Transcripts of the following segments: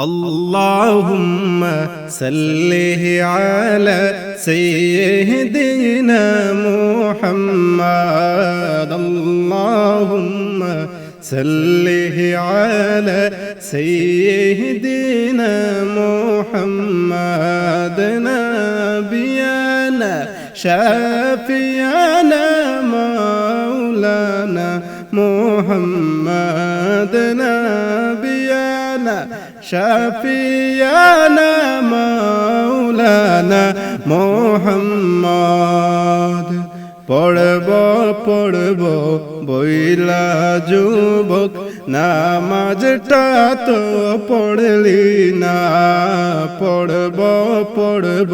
اللهم صل على سيدنا محمد. اللهم صل على سيدنا محمد. نبينا شافينا مولانا محمد. نبينا শফিয়ানা মৌলানা মোহাম্মদ। পড়ব পড়ব, বইলা যুবক, নামাজটা তো পড়লি না। পড়ব পড়ব,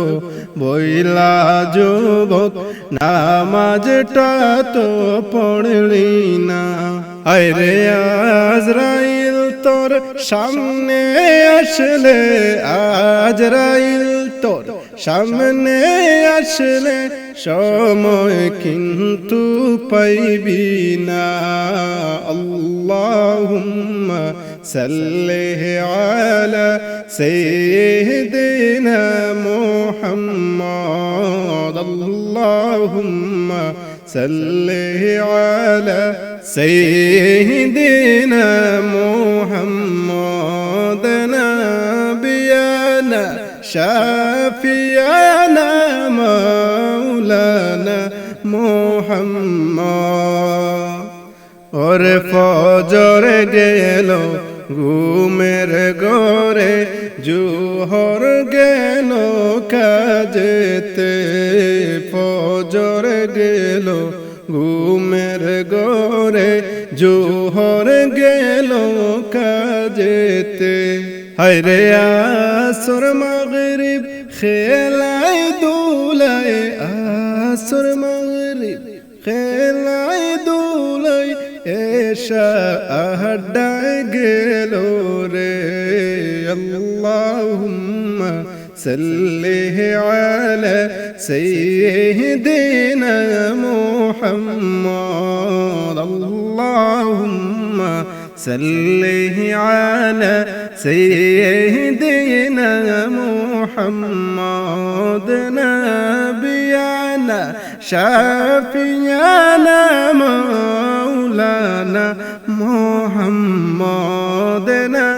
বইলা যুবক, নামাজটা তো পড়লি না। আরে আজরাই তোর সামনে আসলে আজরাইল তোর সামনে আসলে, সময় কিন্তু পাইবি না। আল্লাহুম্মা সাল্লি আলা সাইয়্যিদিনা মুহাম্মদ। আলা সাইয়্যিদিনা মুহাম্মদ নাবিয়ানা শাফিয়ানা মাওলানা মুহাম্মদ ওরে ফজর গেল ঘুমের গরে জুহর গেল কাজেতে ফজর গেল ঘুমের গরে জোহর গেল কাজেতে। হায়রে আসর মাগরিব, খেলায় দুলায় আসর মাগরিব, খেলায় দুলায় এসা আড্ডায় গেল রে। আল্লাহুম্মা সাল্লি আলা সাইয়্যিদিনা মুহাম্মদ আল্লাহুম্মা সাল্লি আলা সাইয়্যিদিনা মুহাম্মদ নাবিয়ানা শাফিয়ানা মাওলানা মুহাম্মদ নাবিয়ানা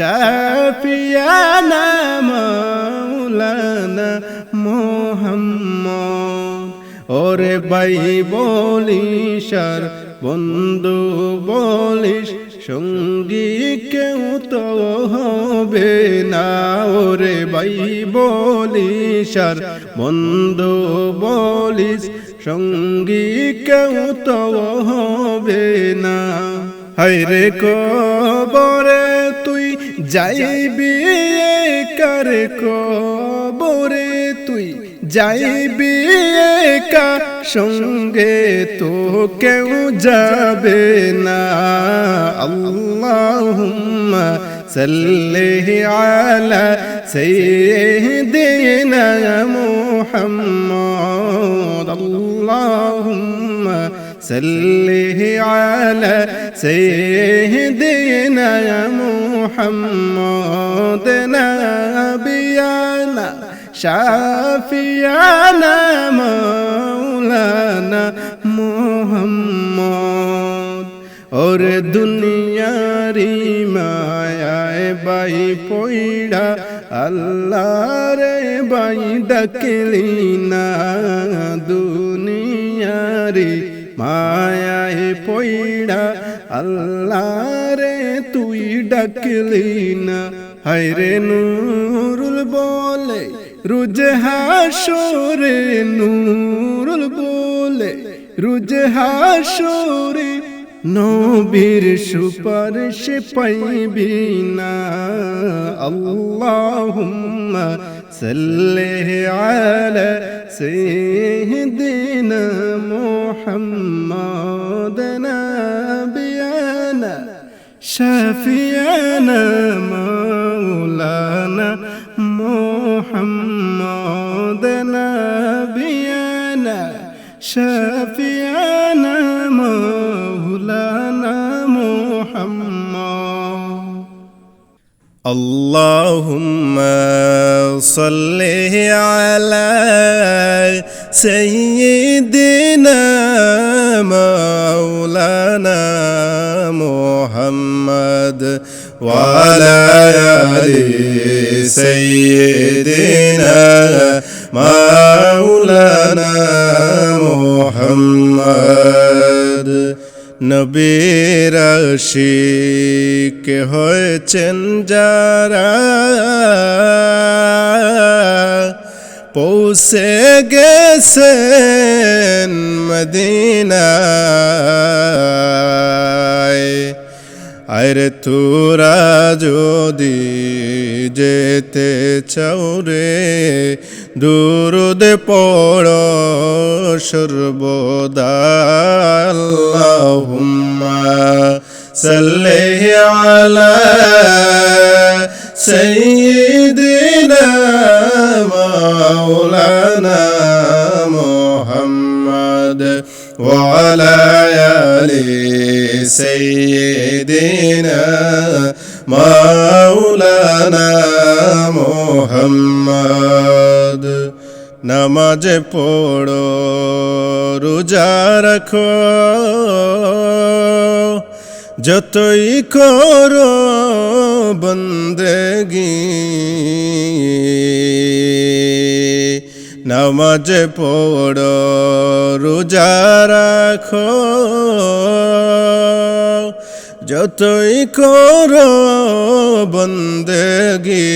শাফিয়ানা মাওলানা মুহাম্মদ। ওরে বাই বলিস আর বন্ধু বলিস, সঙ্গী কেউ তো হবে না। ওরে বাই বলিস আর বন্ধু বলিস, সঙ্গী কেউ তো হবে না। হাইরে কবরে তুই যাইবি কার কবরে, তুই যাইবি একা সঙ্গে তো কেউ যাবে না। আল্লাহুম্মা সাল্লি আলা সাইয়্যিদিনা মুহাম্মদ। আল্লাহুম্মা সাল্লি আলা সাইয়্যিদিনা মুহাম্মদ। নাবিয়ানা শাফিয়ানা মাওলানা মুহাম্মদ ওর দুনিয়ারি মায়ায় বাই পইড়া আল্লাহ রে বাই ডাকলি না দুনিয়ারি মায়ায় পইড়া আল্লাহ রে তুই ডাকলি না। হায়রে নুরুল বলে, রুজ হাসরে নূরুল বলে, রুজ হাসরে নবীর সুপারিশ পাইবি না। আল্লাহুম্মা সাল্লি আলা সাইয়্যিদিনা মুহাম্মাদ নাবিয়ানা شفيعنا مولانا محمد نبينا شفيعنا مولانا محمد. اللهم صل على سيدنا مولانا محمد وعلى آل سيدنا مولانا محمد নবীর আশিক হয়েছেন যারা পৌঁছে গেছেন মদিনায়। আরে তোরা যদি যেতে চাও রে, দুরুদ পড় সর্বদা আল্লাহুম্মা সাল্লি আলা সাইয়্যিদিনা মাওলানা মুহাম্মদ وعلى آل سيدنا مولانا محمد নামাজ পড়ো রোজা রাখো যতই করো বন্দেগী। নামাজ পড়ো, রোজা রাখো। যতই করো বন্দেগি।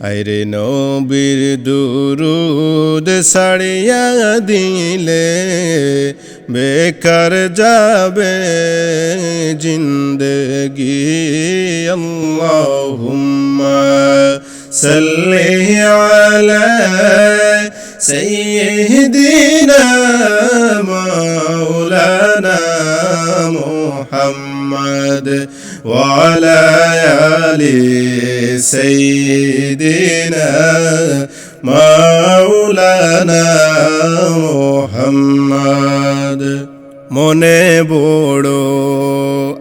আইরে নবীর দুরুদ সাড়িয়া দিলে বেকার যাবে জিন্দগি আল্লাহুম্মা সাল্লি আলা সাইয়্যিদিনা মাওলানা মুহাম্মদ ওয়ালা আলি সাইয়্যিদিনা মাওলানা মোহাম্মদ। মনে বড়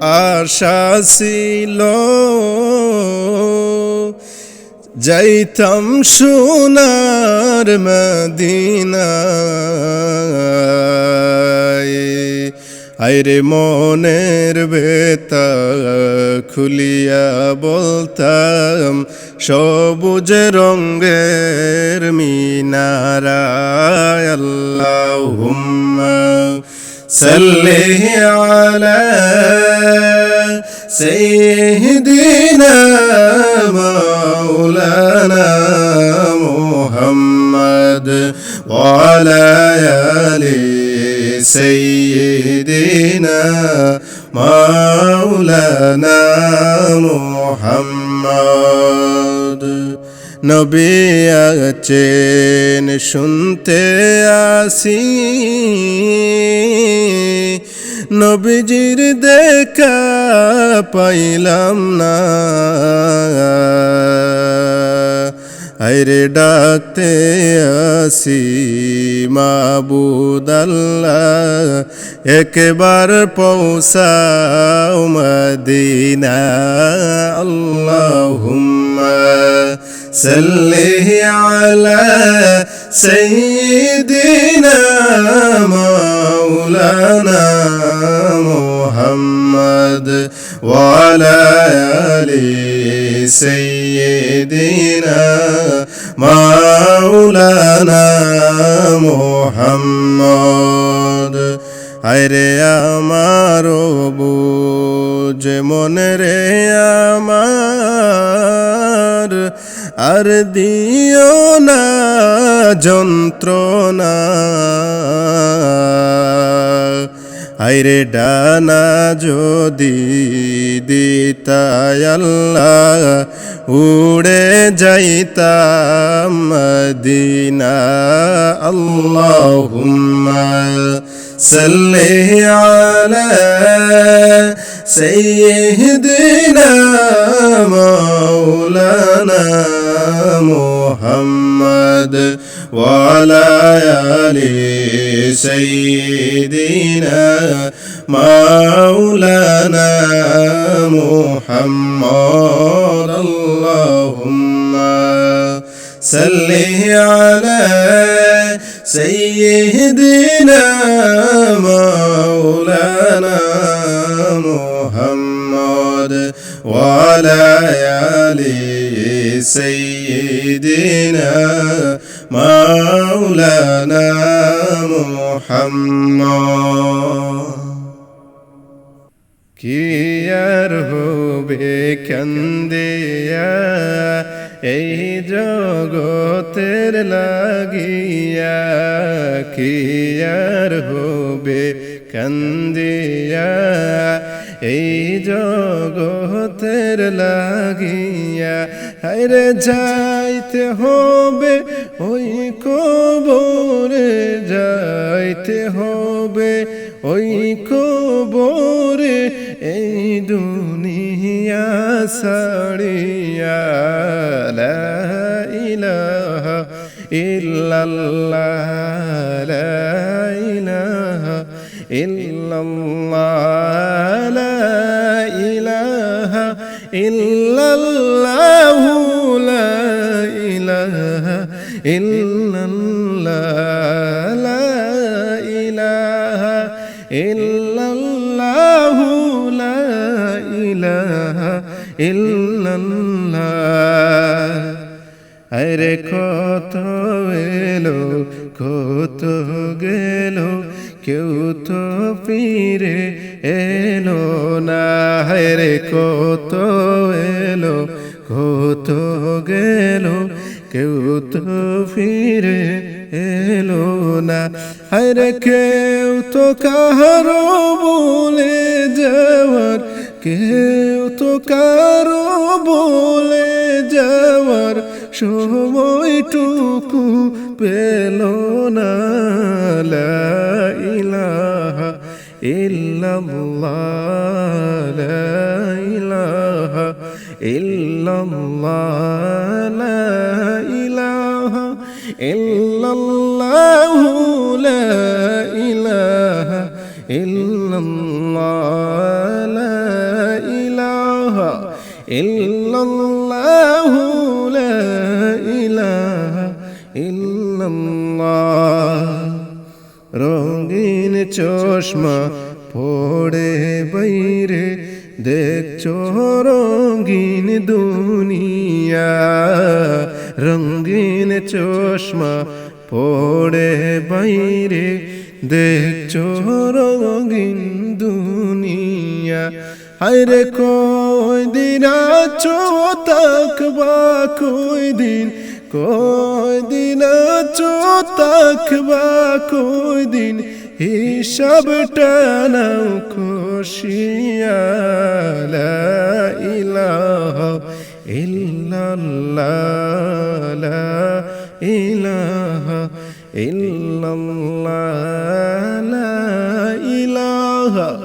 আশা ছিল। যাইতাম সোনার মদিনায়। আইরে মনের বেতা খুলিয়া বলতাম সবুজ রঙ্গের মিনারায় আল্লাহুম্মা সাল্লি আলা سيدنا مولانا محمد وعلى آل سيدنا مولانا محمد নবী আছেন শুনতে আসি নবীজির দেখা পাইলাম না আইরে ডাকতে আসি মাবুদাল্লাহ, একবার পৌঁছাও মদিনা আল্লাহুম্মা সাল্লি আলা সাইয়্যিদিনা মাওলানা মুহাম্মদ ওয়া আলা আলিহি سيدنا مولانا محمد আরে আমার বুঝ মনে রে আমার আর দিও না যন্ত্রণা আইরে ডানা যদি দিতায়াল্লাহ উড়ে যাইতাম মদিনা। আল্লাহুম্মা সাল্লি আলা سيدنا مولانا محمد وعلى آل سيدنا مولانا محمد. اللهم صل على سيدنا مولانا محمد وعلى آل سيدنا مولانا محمد কি আর হবে কান্দিয়া এই জগতের লাগিয়া কি আর হবে? কান্দিয়া, এই জগতের লাগিয়া, হায়রে যাইতে হবে, ওই কবরে যাইতে হবে, ওই কবরে এই দুনিয়া সাড়িয়া লা ইলাহা ইল্লাল্লাহ লা ইলাহা ইল্লাল্লাহ লা আরে কত এলো, কত গেল, কেউ তো ফিরে এলো না। রে কত এলো, কত গেল, কেউ তো ফিরে এলো না। হরে কেউ তো কাহারো বলে যাওয়ার কেউ তো কারও বলে যাওয়ার সময়টুকু পেল না। ইলাহা ইল্লাল্লাহ ইলাহা ইল্লাল্লাহ ইলাহা ইল্লাল্লাহ, লা ইলাহা ইল্লাল্লাহ। ইল্লাল্লাহ লা ইলাহা ইল্লাল্লাহ। রঙিন চশমা পড়ে বাইরে, দেখছ রঙিন দুনিয়া। রঙিন চশমা পড়ে বাইরে, দেখছ রঙিন দুনিয়া। হায়রে কই দিন আছো তাকবা, কই দিন? কই দিন আছো তাকবা, কই দিন? হিসাব টানাও খুশিয়া, লা ইলাহা ইল্লাল্লাহ, লা ইলাহা ইল্লাল্লাহ, লা ইলাহা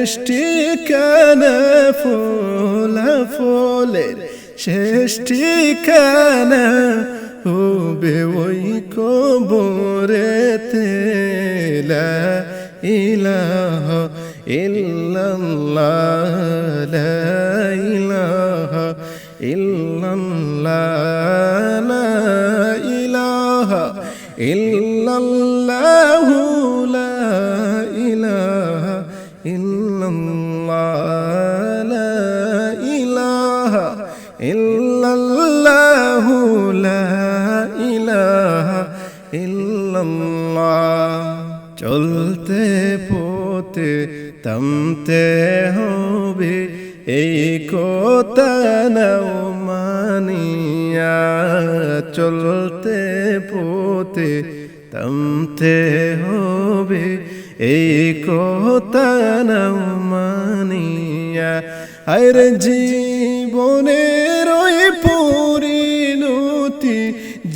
ষষ্ঠী কান ফোলা ফলের ষষ্ঠী কান হবে ওই কবরেতে লা ইল্লাল্লাহ লা থামতে হবে, এই কথা নাও মানিয়া চলতে পোতে থামতে হবে, এই কথা মানিয়া। আর জীবনের ওই পরিণতি,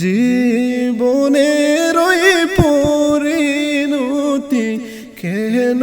জীবনের ওই পরিণতি, কেন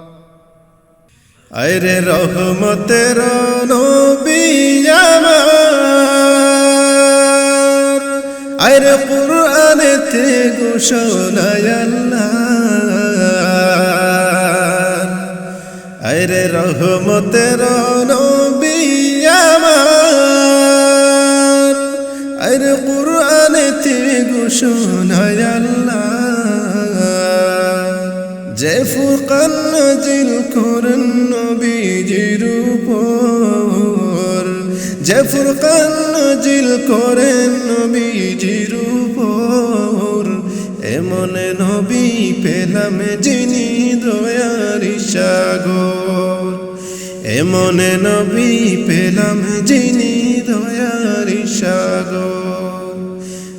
আরে রহমতের নবী আরে কুরআনেতে ঘোষণায় আল্লাহ আরে রহমতের নবী আরে কুরআনেতে ঘোষণায় আল্লাহ যে ফুরকান নাজিল করেন নবীজির উপর যে ফুরকান নাজিল করেন নবীজির উপর এমন নবী পেলাম যিনি দয়ার সাগর এমন নবী পেলাম যিনি দয়ার সাগর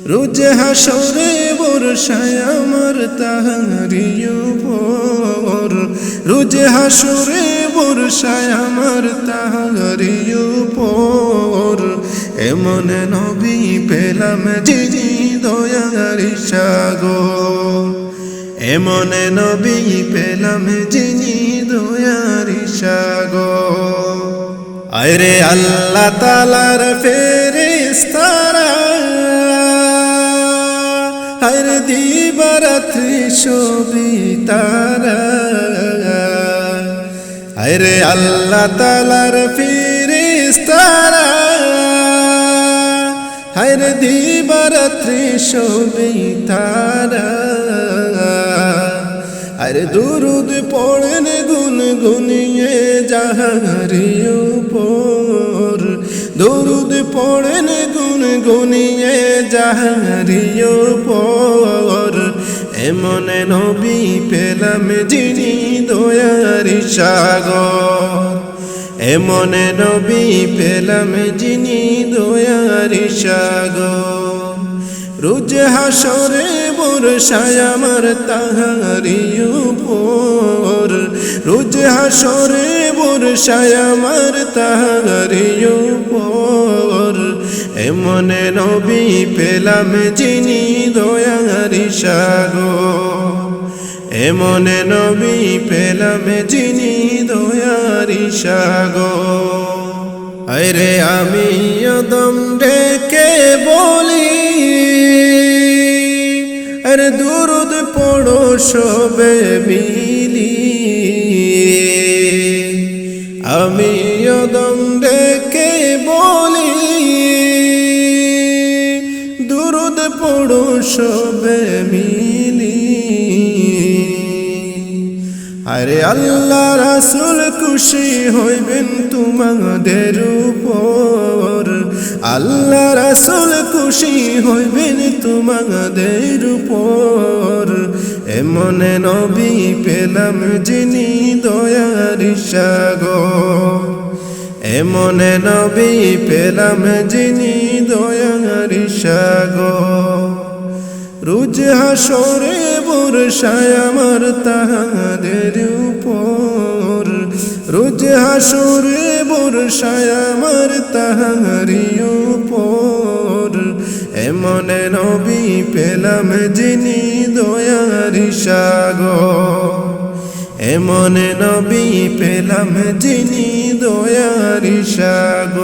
রোজ হাসরে বর্ষায় আমার তাহারি উপর। রোজ হাসরে বর্ষায় আমার তাহারি উপর। এমন নবী পেলাম যিনি দয়ার সাগর। এমন নবী পেলাম যিনি দয়ার সাগর। আরে আল্লাহ তালার ফেরেস্তারা হর দিবারাত্রি ছবি তারা। আরে আল্লাহ তালার ফেরেস্তারা। হর দিবারাত্রি ছবি তারা। আরে দুরুদ পড়েন গুন গুনিয়ে যাহারি উপর দুরুদ পড়েন গুন গুনিয়ে যাহারি উপর এমন নবী পেলাম যিনি দয়ারি সাগর। এমন নবী পেলাম যিনি দয়ারি সাগর। রোজ হাসরে বর্ষায় আমার তাহারি উপর। রোজ হাসরে বর্ষায় আমার তাহারি উপর। এমন নবী পেলাম যিনি দয়ারি সাগর। এমন নবী পেলাম যিনি দয়ারি সাগর। আরে আমি দম ডেকে বলি দুরুদ পড়ো সবে মিলি। আমি দম ডেকে বলি, দুরুদ পড়ো সবে মিলি। আরে আল্লাহ রাসুল খুশি হইবেন তোমাদের উপর। আল্লাহ রাসুল খুশি হইবেন তোমাদের উপর। এমন নবী পেলাম যিনি দয়ার সাগর। এমন নবী পেলাম যিনি দয়ার সাগর। রোজ হাসরে বর্ষায় আমার তাহাদের হাসুরে বর্ষায় আমার তাহারি উপর। নবি নবী পেলাম যিনি দয়ারি সাগর। এমন নবী পেলাম যিনি দয়ারি সাগ